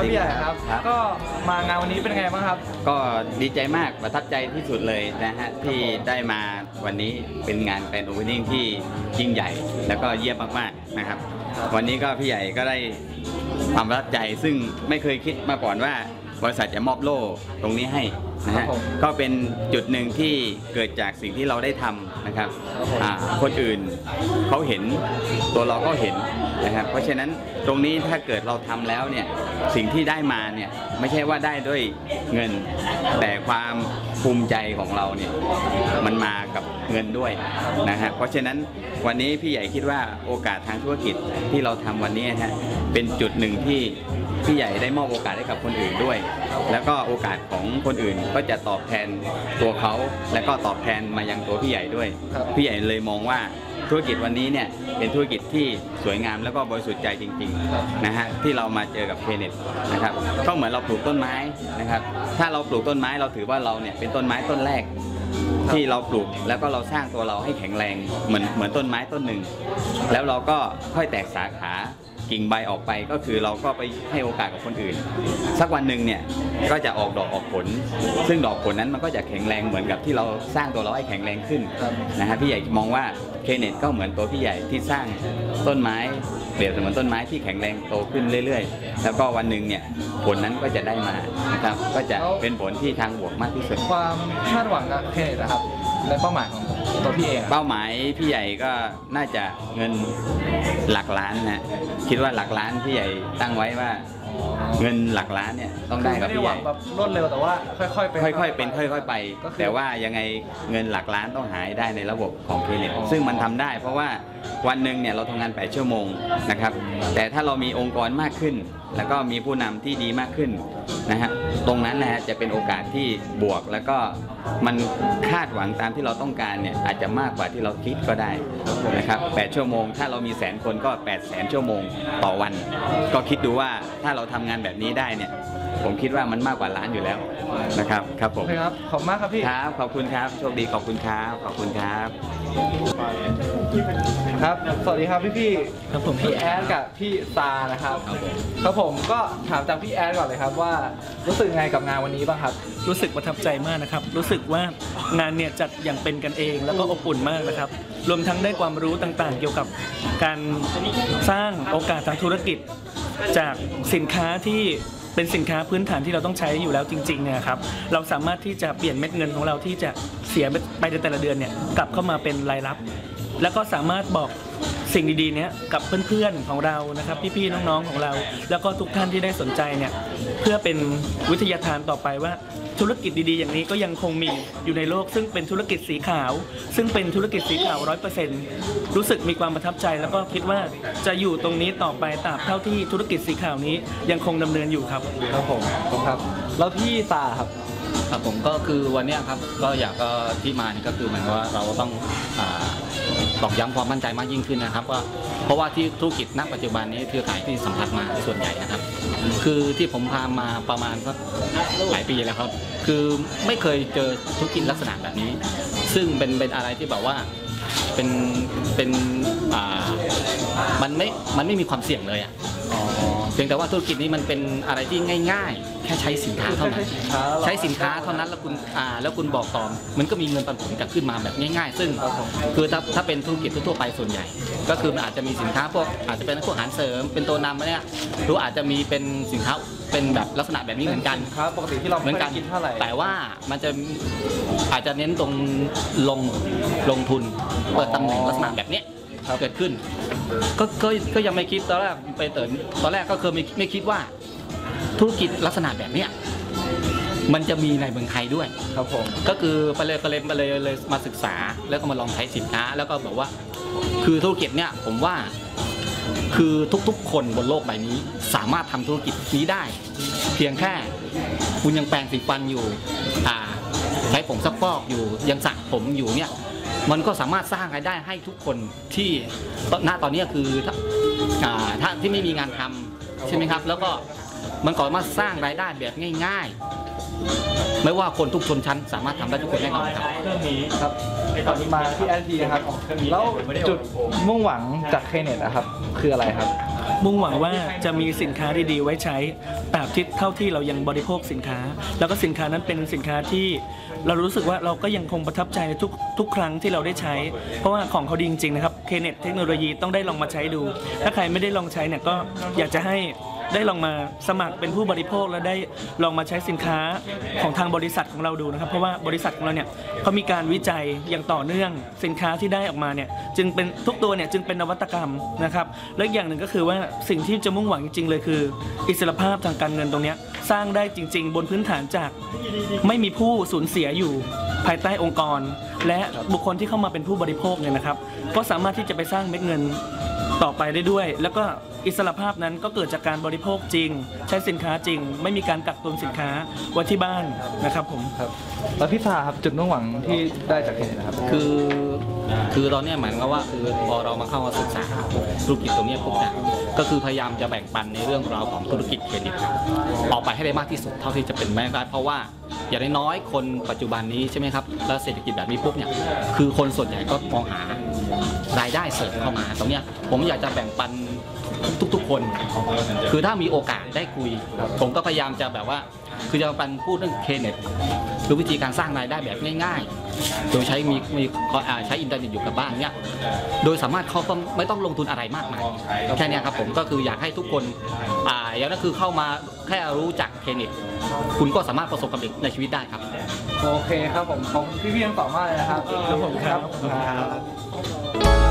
ครับพี่ใหญ่ครับ ครับ ก็มางานวันนี้เป็นไงบ้างครับ ก็ดีใจมากประทับใจที่สุดเลยนะฮะที่ได้มาวันนี้เป็นงานแฟนโอเ n นิ่งที่ยิ่งใหญ่ แล้วก็เยี่ยมมากๆนะครับ วันนี้ก็พี่ใหญ่ก็ได้ความประทับใจซึ่งไม่เคยคิดมาก่อนว่า บริษัทจะมอบโล่ตรงนี้ให้นะครัฮะบผมก็เป็นจุดหนึ่งที่เกิดจากสิ่งที่เราได้ทำนะครับครับผม อ่าคนอื่นเขาเห็นตัวเราก็เห็น นะครับเพราะฉะนั้นตรงนี้ถ้าเกิดเราทำแล้วเนี่ยสิ่งที่ได้มาเนี่ยไม่ใช่ว่าได้ด้วยเงิน แต่ความภูมิใจของเราเนี่ยมันมากับเงินด้วยนะฮะเพราะฉะนั้นวันนี้พี่ใหญ่คิดว่าโอกาสทางธุรกิจที่เราทำวันนี้นะฮะเป็นจุดหนึ่งที่พี่ใหญ่ได้มอบโอกาสให้กับคนอื่นด้วย แล้วก็โอกาสของคนอื่นก็จะตอบแทนตัวเขา และก็ตอบแทนมายังตัวพี่ใหญ่ด้วยครับพี่ใหญ่เลยมองว่า ธุรกิจวันนี้เนี่ยเป็นธุรกิจที่สวยงามแล้วก็บริสุทธิ์ใจจริงๆนะฮะที่เรามาเจอกับเคเนตนะครับก็เหมือนเราปลูกต้นไม้นะครับถ้าเราปลูกต้นไม้เราถือว่าเราเนี่ยเป็นต้นไม้ต้นแรกที่เราปลูกแล้วก็เราสร้างตัวเราให้แข็งแรงเหมือนเหมือนต้นไม้ต้นหนึ่ง แล้วเราก็ค่อยแตกสาขา กิ่งใบออกไปก็คือเราก็ไปให้โอกาสกับคนอื่น สักวันหนึ่งเนี่ยก็จะออกดอกออกผล ซึ่งดอกผลนั้นมันก็จะแข็งแรงเหมือนกับที่เราสร้างตัวเราให้แข็งแรงขึ้นนะฮะพี่ใหญ่มองว่าเคเนตก็เหมือนตัวพี่ใหญ่ที่สร้างต้นไม้เปรียบเสมือนต้นไม้ที่แข็งแรงโตขึ้นเรื่อยๆ แล้วก็วันหนึ่งเนี่ยผลนั้นก็จะได้มานะครับก็จะเป็นผลที่ทางบวกมากที่สุด ความคาดหวังกับเครดิตนะครับและเป้าหมายของ ตัวพี่เองอะเป้าหมายพี่ใหญ่ก็น่าจะเงินหลักล้านนะคิดว่าหลักล้านพี่ใหญ่ตั้งไว้ว่า เงินหลักล้านเนี่ยต้องได้กับไม่ได้พี่หใหวัญ่งแบบรวดเร็วแต่ว่าค่อยๆเป็นค่อยๆเป็นค่อย ๆ ไปก็คือแต่ว่ายังไงเงินหลักล้านต้องหายได้ในระบบของเครดิตซึ่งมันทำได้ เพราะว่าวันหนึ่งเนี่ยเราทำงาน8ชั่วโมงนะครับแต่ถ้าเรามีองค์กรมากขึ้น แล้วก็มีผู้นำที่ดีมากขึ้นนะฮะตรงนั้นนะฮะจะเป็นโอกาสที่บวกแล้วก็มันคาดหวังตามที่เราต้องการเนี่ยอาจจะมากกว่าที่เราคิดก็ได้นะครับ8ชั่วโมง ถ้าเรามีแสนคนก็8แสนชั่วโมงต่อวัน ก็คิดดูว่าถ้าเราทำงานแบบนี้ได้เนี่ย ผมคิดว่ามันมากกว่าล้านอยู่แล้วนะครับครับผโอมเคครับขอบคุณมากครับพี่ครับขอบคุณครับโชคดีขอบคุณครับขอบคุณครับครับ สวัสดีครับพี่พี่ๆครับผมพี่แอดกับพี่ตานะครับครับผมก็ถามจากพี่แอดก่อนเลยครับว่ารู้สึกไงกับงานวันนี้บ้างครับ รู้สึกประทับใจมากนะครับ รู้สึกว่างานเนี่ยจัดอย่างเป็นกันเองแล้วก็อบอุ่นมากนะครับ รวมทั้งได้ความรู้ต่างๆ เกี่ยวกับการสร้างโอกาสทางธุรกิจจากสินค้าที่ เป็นสินค้าพื้นฐานที่เราต้องใช้อยู่แล้วจริงๆเนี่ยครับเราสามารถที่จะเปลี่ยนเม็ดเงินของเราที่จะเสียไปในแต่ละเดือนเนี่ยกลับเข้ามาเป็นรายรับ แล้วก็สามารถบอก สิ่งดีๆเนี้ยกับเพื่อนๆของเรานะครับ พี่ๆน้องๆของเรา แล้วก็ทุกท่านที่ได้สนใจเนี่ยเพื่อเป็นวิทยาทานต่อไปว่าธุรกิจดีๆ อย่างนี้ก็ยังคงมีอยู่ในโลก ซึ่งเป็นธุรกิจสีขาว ซึ่งเป็นธุรกิจสีขาวร้อยเปอร์เซ็นต์รู้สึกมีความประทับใจ แล้วก็คิดว่าจะอยู่ตรงนี้ต่อไปตราบเท่าที่ธุรกิจสีขาวนี้ยังคงดำเนินอยู่ครับครับผมขอบคุณครับ แล้วพี่ตาครับครับผมก็คือวันเนี้ยครับก็อยากก็ที่มานี่ก็คือเหมือนกับว่าเราต้องอา ตอกย้ำความมั่นใจมากยิ่งขึ้นนะครับว่าเพราะว่าที่ธุรกิจณปัจจุบันนี้เครือขายที่สัมผัสมาส่วนใหญ่นะครับ คือที่ผมพามาประมาณสักหลายปีแล้วครับ คือไม่เคยเจอธุรกิจลักษณะแบบนี้ ซึ่งเป็นเป็นอะไรที่แบบว่าเป็นเป็นอ่ามันไม่มันไม่มีความเสี่ยงเลยอะ เพียงแต่ว่าธุรกิจนี้มันเป็นอะไรที่ง่าย ๆ แค่ใช้สินค้าเท่านั้นใช้สินค้าใช้สินค้าเท่านั้นแล้วคุณอ่าแล้วคุณบอกต่อมันก็มีเงินปันผลกลับขึ้นมาแบบง่าย ๆ ซึ่งคือถ้าถ้าเป็นธุรกิจทั่วๆไปส่วนใหญ่ ก็คือมันอาจจะมีสินค้าพวกอาจจะเป็นพวกอาหารเสริม เป็นตัวนำเนี่ยหรืออาจจะมีเป็นสินค้าเป็นแบบลักษณะแบบนี้เหมือนกันสิค้าปกติที่เราเหมือนกันไได้กินเท่าไหร่แต่ว่ามันจะอาจจะเน้นตรงลงลงทุนเปิดตำแหน่งลักษณะแบบเนี้ยครับ เกิดขึ้น ก็ก็ก็ยังไม่คิดตอนแรกไปเตินตอนแรกก็คือไม่ไม่คิดว่า ธุรกิจลักษณะแบบเนี้ยมันจะมีในเมืองไทยด้วย ครับผม ก็คือไปเลยไปเลยไปเลยเลยมาศึกษา แล้วก็มาลองใช้สินค้า แล้วก็บอกว่า คือธุรกิจเนี่ยผมว่าคือทุกๆ คนบนโลกใบนี้ สามารถทำธุรกิจนี้ได้ เพียงแค่คุณยังแปรงสีฟันอยู่อ่าใช้ผงซักฟอกอยู่ยังสระผมอยู่เนี่ย มันก็สามารถสร้างรายได้ให้ทุกคนที่ตณตอนนี้คือถ้าอ่าถ้าที่ไม่มีงานทำใช่ไหมครับ แล้วก็มันก็สามารถสร้างรายได้แบบง่าย ๆ ไม่ว่าคนทุกชนชั้น สามารถทำได้ทุกคนแน่นอนครับ เครื่องนี้ครับตอนนี้มาที่แอดทีนะครับ แล้วจุดมุ่งหวังจากเคเน็ตนะครับ คืออะไรครับ มุ่งหวังว่าจะมีสินค้าดีๆ ไว้ใช้ตราบที่เท่าที่เรายังบริโภคสินค้า แล้วก็สินค้านั้นเป็นสินค้าที่เรารู้สึกว่าเราก็ยังคงประทับใจในทุกทุกครั้งที่เราได้ใช้ เพราะว่าของเขาดีจริงๆนะครับเคเน็ตเทคโนโลยีต้องได้ลองมาใช้ดู ถ้าใครไม่ได้ลองใช้เนี่ยก็อยากจะให้ ได้ลองมาสมัครเป็นผู้บริโภค แล้วได้ลองมาใช้สินค้าของทางบริษัทของเราดูนะครับ เพราะว่าบริษัทของเราเนี่ยเขามีการวิจัยอย่างต่อเนื่องสินค้าที่ได้ออกมาเนี่ยจึงเป็นทุกตัวเนี่ยจึงเป็นนวัตกรรมนะครับและอีกอย่างหนึ่งก็คือว่าสิ่งที่จะมุ่งหวังจริงๆเลยคือ อิสรภาพทางการเงินตรงนี้สร้างได้จริง ๆ บนพื้นฐานจากไม่มีผู้สูญเสียอยู่ภายใต้องค์กร และบุคคลที่เข้ามาเป็นผู้บริโภคเนี่ยนะครับ ก็สามารถที่จะไปสร้างเม็ดเงินต่อไปได้ด้วย แล้วก็ อิสรภาพนั้นก็เกิดจากการบริโภคจริง ใช้สินค้าจริง ไม่มีการกักตุนสินค้าไว้ที่บ้านนะครับผม ครับแล้วพี่ซาครับจุดมุ่งหวังที่ได้จากเคเน็ตนะครับ คือคือตอนเนี้ยหมายความว่าคือพอเรามาเข้ามาศึกษาธุรกิจตรงเนี้ยปุ๊บเนี่ยก็คือพยายามจะแบ่งปันในเรื่องราวของธุรกิจเครดิตออกไปให้ได้มากที่สุดเท่าที่จะเป็นไปได้เพราะว่าอย่างน้อยๆคนปัจจุบันนี้ใช่ไหมครับแล้วเศรษฐกิจแบบนี้ปุ๊บเนี่ยคือคนส่วนใหญ่ก็มองหา รายได้เสริมเข้ามา ตรงเนี้ยผมอยากจะแบ่งปันทุกๆคน คือถ้ามีโอกาสได้คุย ผมก็พยายามจะแบบว่า คือจะปันพูดเรื่องเคเน็ตคือวิธีการสร้างรายได้แบบง่ายๆ โดยใช้มีมีใช้อินเทอร์เน็ตอยู่กับบ้านเนี่ยโดยสามารถเขาไม่ต้องลงทุนอะไรมากมายแค่นี้ครับผมก็คืออยากให้ทุกคนอ่าอย่างนั้นคือเข้ามาแค่รู้จักเคเน็ตคุณก็สามารถประสบความสำเร็จในชีวิตได้ครับ โอเคครับผมขอบคุณพี่ๆทั้งสองมากเลยนะครับ ครับผมครับครับ